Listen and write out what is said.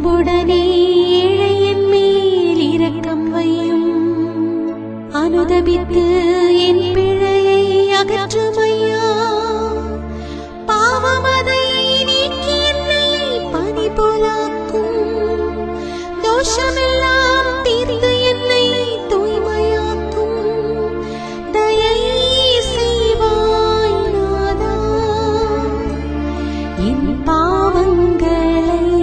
அன்புடனே இழையன் மேல் இரக்கம் வையும். அனுதபித்து என் பிழையை அகற்றுமையா? பாவமதை நீக்கி என்னை பணி போலாக்கும் தோஷமெல்லாம் தீர்ந்து என்னை தூய்மையாக்கும். தயை செய்வாய் நாதா. என் பாவங்களை